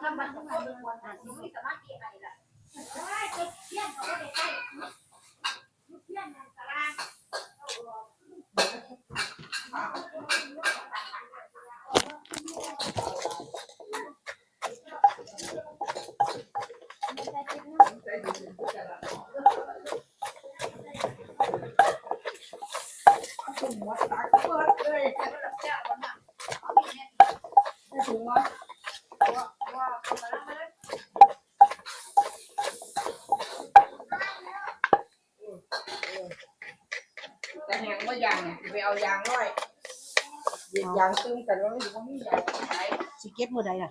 ถ้ามันพอ ถ้ามันองการควรอ่านไม่สามารถเก็บอะไรล่ะได้เก็บเที่ยงเขาได้ได้เที่ยงในตาราง แต่แหงว่ายางไปเอายางน้อยยางตึงแต่เราไม่รู้ว่ามียางใช้สิเก็บมือใดล่ะ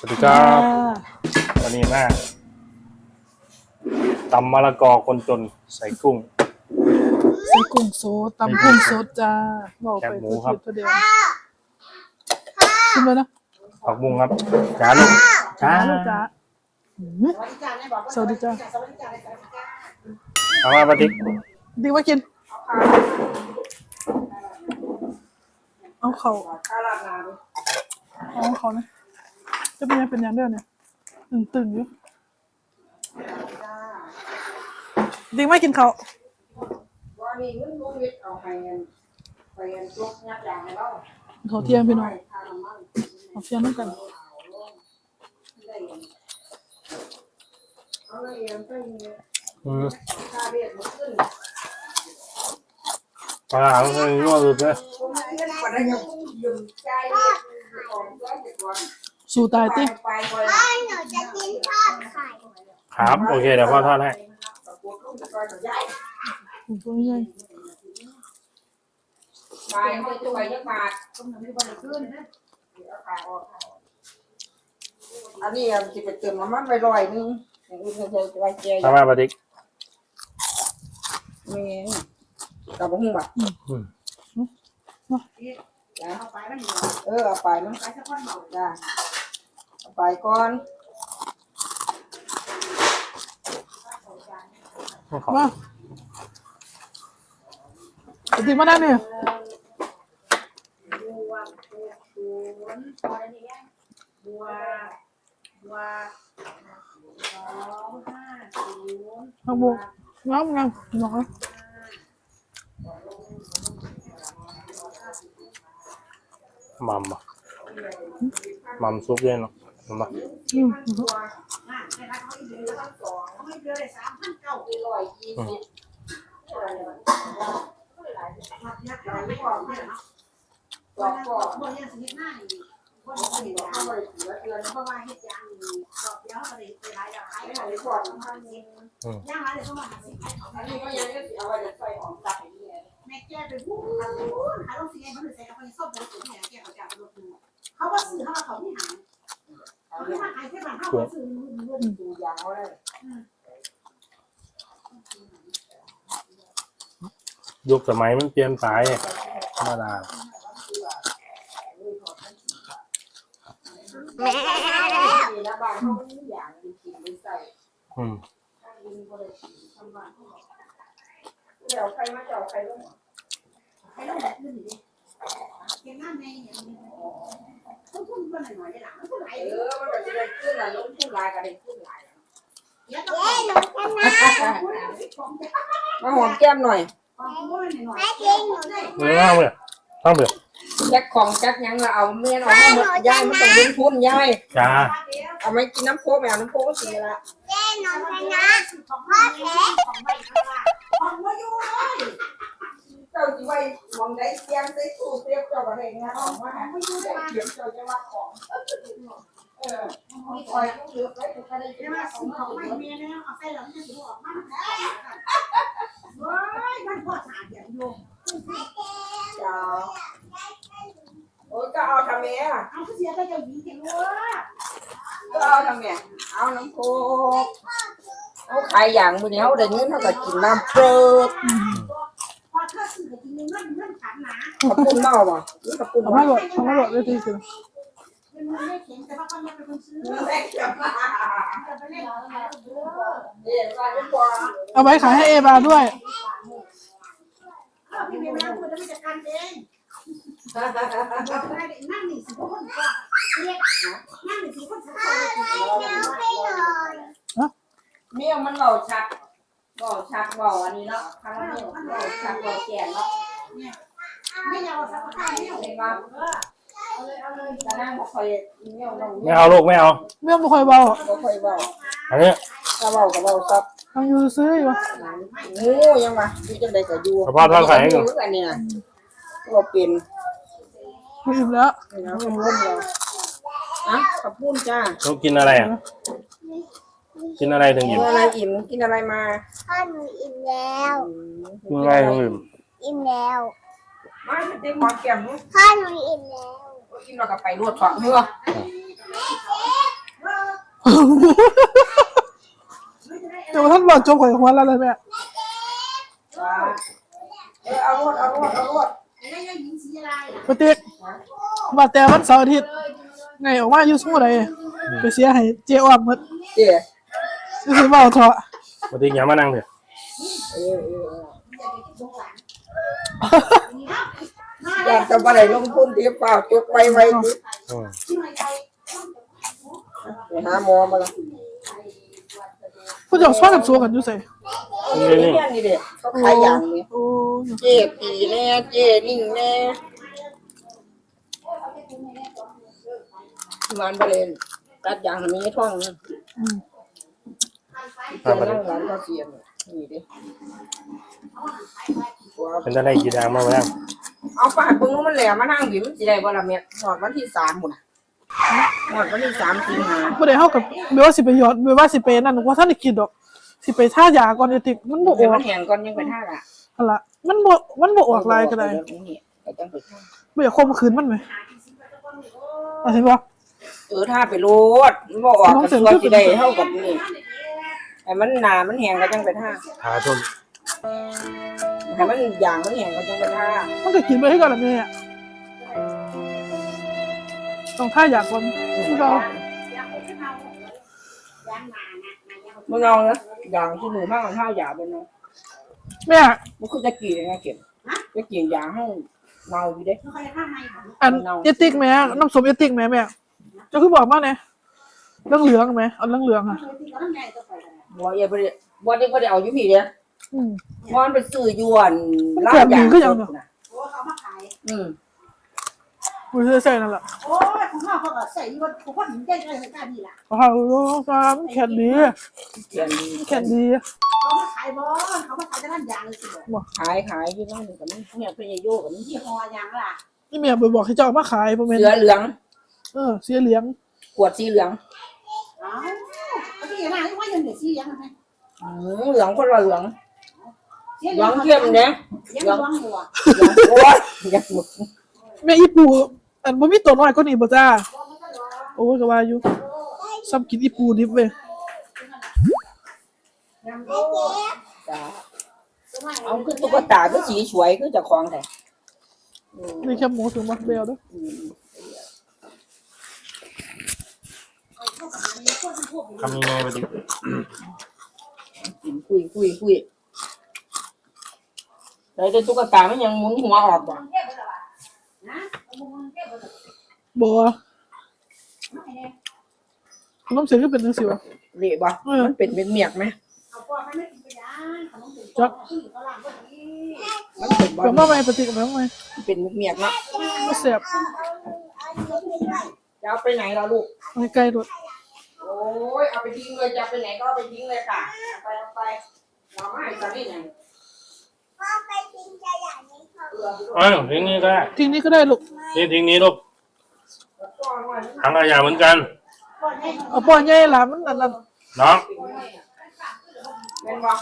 สดีครับวันนี้มาตำมะละกอคนจนใส่กุ้ง ใส่กุ้งสดตำกุ้งสดจ้าบอกแคไปบหมูครับ ตัวเดียวขึ้นเลยนะผักบุ้งครับจ้าลูกจ้าจ้าลูกจ้าหืมสวัสดีจ้าเอามาปฏิกดีว่ากิน เอาเขาข้าวราดนาดูเอาเขานะ จะเป็นยังเป็นยังเด้อเนี่ยตึงตึงๆอยู่ดีว่ากินเขาวว่านี่เงินลุงวิทย์เอาไปเงินไปเงินจุกยัดยางให้เราเขาเทียงพี่น้องเขาเทียงน้ำกันเอาเลยเอ็มไปเงินอืมค่าเขาเลยนวดเรียนข องร้อยเจ็ดวันสู่ตายติไปไปหนูจะกินทอดไข่ครับ โอเคเดี๋ยวพ่อทอดให้ปวดลูกไปกับยายผมก็ไม่ใช่ไปไปจะไปยักบาทต้องทำให้บริขึ้นนะเดี๋ยวขาออกอันนี้จะไปเติมน้ำมันไปลอยนึงอย่างอื่นจะจะไว้เจียเอามาปฏิกมีกับหุ้งแบบอืมเออเอาไปมันจ้าเอา ไปก่อนให้เขามาเอาจริงมาได้เนี่ยบัวบัวศูนย์พอแล้วเนี่ยบัวบัวสองห้าศูนย์ทางบุกงามงามหนอยมัมอะมัมซุปด้วยเนาะ เอืมอ่าในร้านเขาอีกเดือนละสองเขาไม่เดือนเลยสามพันเก้าร้อยยี่สิบหัดยักษ์อะไรไม่บอกเนี่ยเนาะดอกก็บ่ยังสิเฮ็ดหน้านี่บ่เอาได้ไปเฮ็ดเอายางไปเหลือเดือนเพราะว่าเฮ็ดยางนี่ดอกเดียวก็ได้ไปหลายดอกหลายไม่ดอกให้ก่อนทำนี่ย่างหลายเดี๋ยวต้องมาหาสิขายของอันนี้ก็ยังจะเอาไว้จะใส่หอมตัดอย่างนี้แม่แก้ไปพูดขายขายลงสิไงมันใส่เอาไปซ่อมบ่สุดเนี่ยแก้เขาจะเอารถดูเขาว่าซื้อเขาเขาที่หาเอาเขาเนี่ที่ยมาขายแค่บาทเท่าเขาซื้อมือดูยาง ขาได้ยุคสมัยมันเปลี่ยนไปธรรมดาดีนะบ้านเขาไม่ยางดีกินไม่ใส่อืมเลยทำบ้านเดี๋ยวใครมาเจาะใครลงให้ลงแบบนี้ดิเก็บงาในอย่างนี้ ทุกคนเพิ่นหน่อยได้หลังมันก็ไหลเออมันก็จะได้ขึ้นละลงขึ้นลายก็ได้ขึ้นลายเย้หนูกันนะมาหอมแก้มหน่อยของบ่หน่อยเนื้อข้าเล่าข้างเปล่าแจ็คของแจ็คยังเราเอาเมียนออกมาหมดยายมันต้องลงทุนยายจ้าเอาไม่กินน้ำโค้กไม่เอาน้ำโค้กก็สิละของนะของพ่อแท้ของไม่ค่ะของบ่ยู เลยเจ้าจีไว้มองได้เสียงได้สู้เสียบเจ้าอะไรเงี้ยออกมาห้ไม่ได้เขียนเจ้าจะว่าของ เออคอยต้องเลือกไว้ถึงจะได้เดี๋ยวว่ามาขอส่งงของไม่มีแล้วเอาใส่แล้วมันจะออกมาเฮ้ยมันพ่อสาดอย่างโยมจ้าโอ้ยก็เอาทำแม่เอาเสียก็จะยิงกันว่าก็เอาทำแม่เอาน้ำโค้กเอาขายอย่างมือเนี้ยเขาได้เงินเขาก็กินน้ำเปลือก พอเธอซื้อกินเงินเงินขันหนาขอบคุณเมาบ่นี่ขอบคุณเอามามาหลดเอามาหลดได้ทีคือเงินไม่เข็งแต่ว่าคนยังเป็นคนซื้อแม่เก็บมาจะไปเล่นอะไรเด้อเดี๋ยวว่าจะพอเอาไว้ขายให้เอบาด้วยเอาพี่เมียแล้วคุณจะไม่จัดการเองนั่งหนึ่งสิบคนก็เรียกนั่งหนึ่งสิบคนสักคนเมี่ยมันเบาชัดเบาชัดเบาอันนี้เนาะครั้งนี้เบาชัดเบาแก่เนาะไม่ยาวสักคนไม่เอาเห็นว่าเอาเลยเอาเลยตอนนั้นบ่ค่อยเมี่ยน้องไม่เอาลูกไม่เอาเรื่องบ่ค่อยเบาบ่ค่อยเบาอันนี้ถ้าเบาก็เบาซับทางอยู่ซื้ออยู่งูยังว่าอยู่จังได๋ก็อยู่กระเพาะทอดไข่ให้ก่อนอันนี้น่ะบ่เป็นไม่อิ่มแล้วนี่นะมันวนแล้วอะขอบคุณจ้าลูกกินอะไรอะ กินอะไรถึงกิอิ่นมอะไรอิ่มกินอะไรมาพ่อหนูอิ่มแล้ว กินอะไรถึงอิ่มอิ่มแล้วมาติหอมแก้มพ่อหนูอิ่มแล้วกินแล้วก็ไปรวดถอดเหือเดี๋ยวท่านบอกจบข่อยหัวแล้วเลยแม่จ้าเออเอารวดเอารวดเอารวดแล้วยังหญิงสีอะไรปฏิกว่าแต่วันเสาร์อาทิตย์ไงออกมาอยู่สู้ใดไปเสียให้เจ๊อ้อมหมดเดี๋ยว สิเว้าเถาะปกติอย่ามานั่งเถอะอยากจะบ่ได้ลงทุนที่เปล่าจกไว้ไว้ดิอืมไปหาหมอมาละผู้เจ้าซ้อนกับซัวกันอยู่ไสนี่นี่นี่เด็กเขาขายอย่างนี้เจ๊ปีแน่เจ๊นิ่งแน่ร้านบริเวณตัดยางให้ท่องนะ อืมเจ๊นั่งร้านก็เสียนนี่ดิเป็นจะได้กี่ดังมาแล้วเอาปากเบิ่งว่ามันแหลมมานั่งบิมันสิได้บ่ล่ะแม่หอดวันที่สามหมดหอดวันที่สามสิงหาบ่ได้เฮากับเบว่าสิไปหยอดเบว่าสิไปนั่นว่าท่านได้คิดดอก สิไปท่ายาก่อนจะติดมันบ่อเดี๋ยวอมักนแห้งก่อนยังไปท่าอะหั่นล่ะมันบ่มันบ่ออกลายก็ได้นี่ก็จังไปท่าบ่อยากคมคืนมันไหมเอาเห็นบ่เออท่าไปโลดมันบ่ออกกันตัวสิได้เท่ากับนี่ ให้มันหนามันแห้งก็จังไปท่าหาชมให้มันยางมันแห้งก็จังไปท่ามันก็กินไปให้ก่อนละแม่ต้องท่ายาก่อนคือเราอยากมันเอานะอย่างที่หนูมากกว่าข้าวยาเป็นเนาะแม่มันคือจะกี่ยังไงเก็บจะกี่ยาให้เนาอยู่เด้อันเอติกแม่น้ำส้มเอติกแม่แม่เจะคือบอกมาเนี่ยเรื่องเหลืองไหมเอาเรื่องเหลืองอะ บัวเอ๋ไปบัวเด็กก็ได้เอาอยู่พี่เด้อืมมันไปซื้อยวนมันแสบดีคือหยังเนอะอืมมือใส่นั่นแหละโอ้ยของเขาเขาก็ใส่ยี่ว่าของเขาถึงได้เลยได้ดีละโอ้โหตามนแข็งดีเขียนแข็งดีเขามาขายบอลเขามาขายแต่ร้านยางเลยสิบอกขายขายที่นั่นกับมันเนี่ยเป็นยาโยกับมันยี่ห้อยางล่ะนี่แม่ไปบอกให้เจ้าเอามาขายประมาณเสือเหลือง เออเสียเหลียงขวดสีเหลือง เอ้า เขาที่ยังไงว่ายังเด็กสี่ยังไงอืมเหลืองคนละเหลืองเหลืองเข้มเนี่ยยังร้องอยู่อะเหลืองโอ้ยยังหมดแม่อีปูอันบ่มีตัวน้อยก็นี่บ่จ้า โอ้ยก็ว่าอยู่ซ้ำกินอีปูดิบเว้ยจ้าเอาคือตุ๊กตาคือสีสวยคือเจะคลองแต่อืมนี่แค่หมูถึงมักเบลเด้อ อืม ทำยังไงไปดิกินคุยคุยคุยแต่แต่ตุ๊กตามันยังหมุนหัวออกบ่บ่น้ำเสียงก็เป็นจังซี่วะเละบ่มันเป็นเป็นเมียกไหมเอาพ่อไม่กินไปยังขนมถึงตัวขึ้นตลาดก็ดีมันเป็นบ่ก็มาใหม่ปฏิกับมาใหม่เป็นเมียกเนาะบ่แซ่บ จะเอาไปไหนล่ะลูกเอาให้ไกลโดดโอ้ยเอาไปทิ้งเลยจะเอาไปไหนก็เอาไปทิ้งเลยค่ะเอาไปเอาไปเราไม่ให้จะได้ไงพ่อไปกินขยะนี้เขาเกลืออ้าวทิ้งนี้ก็ได้ทีนี้ก็ได้ลูกนี่ทิ้งนี้ลูกถังขยะเหมือนกัน เอาป้อนใหญ่หลานมันนั่นนั่นน้องเป็นบ่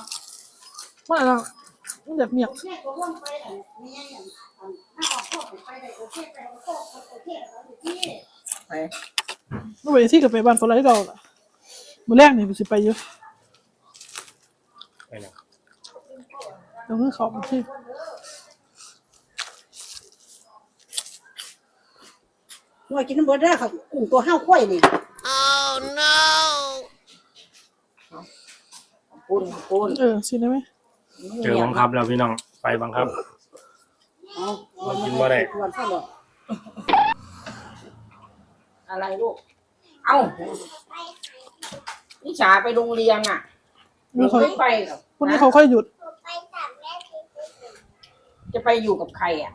มันนั่นมันอยากเมียกแม่ก็ว่าง ไปนี่อย่างถ้าออกพ่อไปได้โอเคไปโอเคโอเคแล้วที่ไปมื่อวันที่กับไปบ้านฝรั่งเก่าล่ะมื้อแรกนี่สิไปอยู่ไปไหนเดี๋ยวคือเขามาที่หน่วยกินน้ำเบิร์ดได้ค่ะกลุ่มตัวห้าวข้อยนี่ปุ้นปุ้นเออสิได้ไหมเจอบังคับแล้วพี่น้องไปบังคับกินบ่ได้ วันข้าวหร ออะไรลูก เอ้านิชาไปโรงเรียนอะมีเขาไม่ไปหรอกพวกนี้เขาค่อยหยุด ไปตัดแม่ทีจะไปอยู่กับใครอะ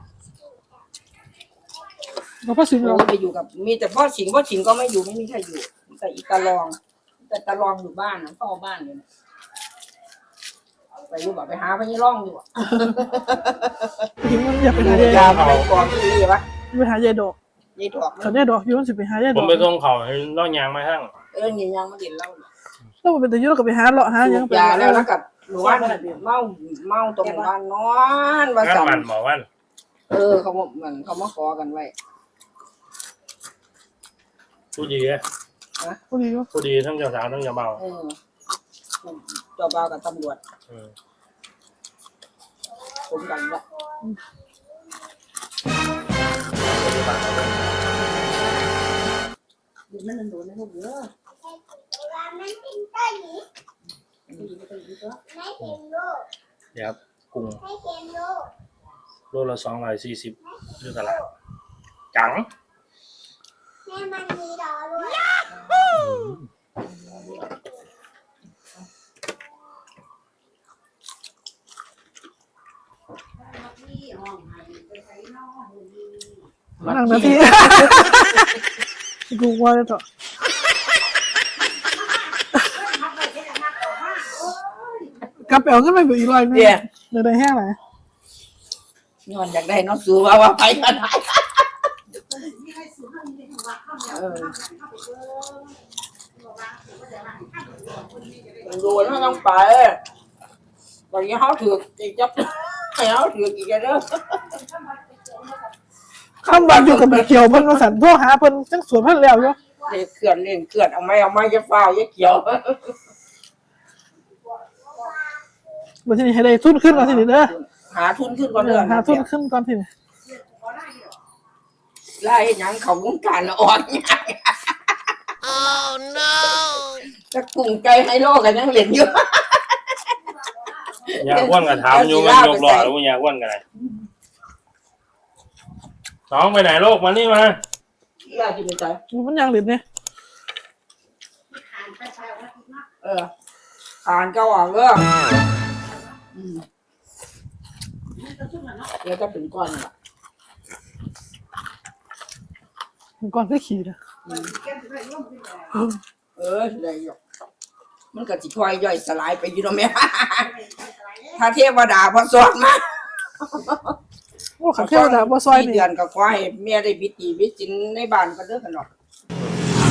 เขาพ่อสิงห์เราเราไปอยู่กับ มีแต่พ่อสิงห์พ่อสิงห์ก็ไม่อยู่ไม่มีใครอยู่มีแต่อีตาลอง แต่ตาลองอยู่บ้านนะพ่อบ้านอยู่นะไปอยู่แบบไปหาพญร่องอยู่อะสิงห์มันอยากไปหายายยาไปก่อนที่นี่ปะ ไปหายายดอก ยายดอกเขาเนี่ดอกอยู่มันสิไปหายายดผอมกไปส่งเขาให้น้องยางมาทั้งเออเนี่ยยังมาเด่นเล่าแล้วมันเป็นแต่อยุ่งกับไปหาเลาะหาหยังไปยาแล้วแล้วกับหนูว่าเมาเมาตรงบ้านนอนว่าสั่มันนบอว่าเออเขาบอกเหมือนเขามาขอกันไว้ผู้ดีพวกนี้ก็ผู้ดีทั้งเจ้าสาวทั้งเจ้าเบ่าวเออเจ้าบ่าวกับตำรวจเออผมกันละดูนั่นโดนนะลูกเด้อว่า มันเป็นต้นนี้ไม่เห็นลูกเดี๋ยวกุ้งไม่เห็นลูกโลละสองร้อยสี่สิบอยู่ตลาดจังแม่มันมีดอด้วยที่ห้องไปใส่นอก นั่งนาทีกูว่าเลยต่อมัดไปแค่มัดออกมากลับไปเอาขึ้นไปอยู่อีกรอยนึงเนี่ยเดี๋ยวได้แห้งไหนนอนอยากได้น้องสูว่าว่าไปกันได้ที่ให้สูงให้มีหัวข้าวเหนียวข้าวไปเจอดูแล้วต้องไปวันนี้เขาถือจีจับให้เขาถือกี่กันเด้อ ข้ามวันอยู่กับแม่เขียวเพิ่นมาสั่นโทรหาเพิ่นจังสวนเพิ่นแล้วอยู่เล่นเขื่อนเล่นเขื่อนเอาไม่เอาไม่จะเฝ้าจะเกี่ยวบัดทีนี้ให้ได้ทุนขึ้นแล้วทีนี้เด้อหาทุนขึ้นก่อนเอเถออะหาทุนขึ้นก่อนทีนี้ไล่ยังเขาวงการอ่อนจะกุ้งใจให้โลกันยังเหรียญอยู่อยากว่นกับถามอยู่มันยกหล่อแล้วอยากว่นกันไหน น้องไปไหนโลกมานี่มาอยากกินใจมันยังเหลือเนี่ยผ่านไปใช้ว่าอีกมากเอออ่านเก้าอ่างเด้ออืมมันก็ชุ่มแล้วเนาะเดี๋ยวจะเป็นก้อนละมันก่อนก็ขี่นะแก้มไปร่วมกันเลยเออได้อยู่มันก็สิค่อยย่อยสลายไปอยู่เนาะแม่ถ้าเทวดาพอสอนมา โอ้ขันเทวดาบ่ซอยสี่นี่เดือนก็ขอให้แม่ได้บิตีบิจินในบ้านก็เด้อกันเนาะ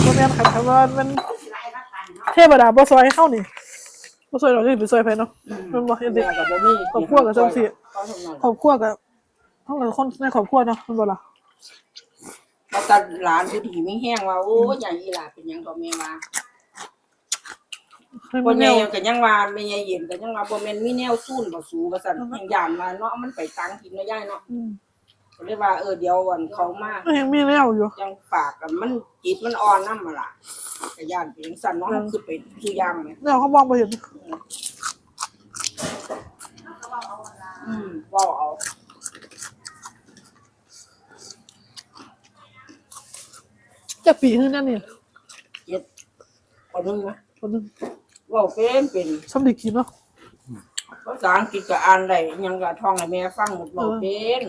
บ่แม่นขันคำว่ามันหลายรักกันเนาะเทวดาบ่ซอยเข้านี่บ่ซอยเราจะไปซอยไผเนาะมันบ่เฮ็ดแม่เด็กก็บ่มีครอบครัวก็จังซี่เขาทำงานครอบครัวกับทั้งหลายคนในครอบครัวเนาะมันบ่ล่ะมาตัดหลานอยู่ดีไม่แห้งว่าโอ้ยใหญ่อีหลาเป็นหยังก็แม่ว่าให้ บ่มันแนแม่วก็ยังว่าแม่ใหญ่เย็นก็ยังว่าบ่แม่นมีแนวสู้บ่สู้ว่าซั่นยังย่านมาเนาะมันไปตังกินเนาะยายเนาะอืมก็เลยว่าเออเดี๋ยววันเขามาก็ยังมีแนวอยู่ยังปากกันมันจิตมันอ่อนนำมาล่ะก็ย่านเป็นจังซั่นเนาะมันคือไปทุกอย่างแหมแนวเขามองบ่เห็นอืมเว้าเอาจะปีขึ้นนั่นนี่เจ็ดคนนึงนะคนหนึงเว้าเป็นเป็นสำดีกินเนาะภาษาอังกฤษก็อ่านได้หยังก็ท่องให้แม่ฟังหมดเว้าเป็น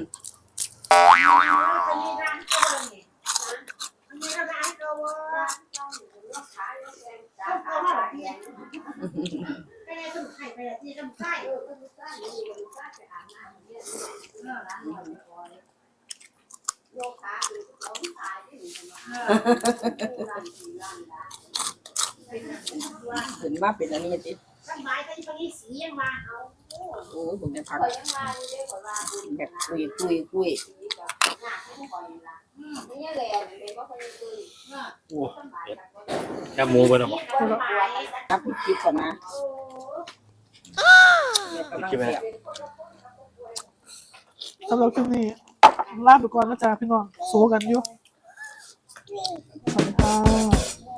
จะมีร้านก็เลยมีร้านก็ว่าต้องขายแล้วแกงจ้าเอามาหลายอย่างไปเลยต้องไข่ไปเลยที่ต้องไส้เออต้องไส้เออต้องไส้ไปอาบน้ำเนี่ยเออร้านนอนคอยโยคะหรือต้องตายที่หนึ่งร้านที่ร้านได้เห็นว่าเป็นอันนี้ติสบายแต่ที่ตรงนี้สียังมาเอาโอ้โอ้ยผมจะพักคอยยังมาเรื่อยๆคอยว่าบุญแบบคุยคุยคุยสีก็หน้าที่คอยละนี่แหละเลยก็คอยคุยโอ้สบายกันแคบหมูไปหน่อยสบายรับผิดคิดก่อนนะโอ้แม่กำลังเสียบสำหรับคลิปนี้ลาไปก่อนนะจ๊ะพี่น้องสู้กันอยู่สวัสดีค่ะ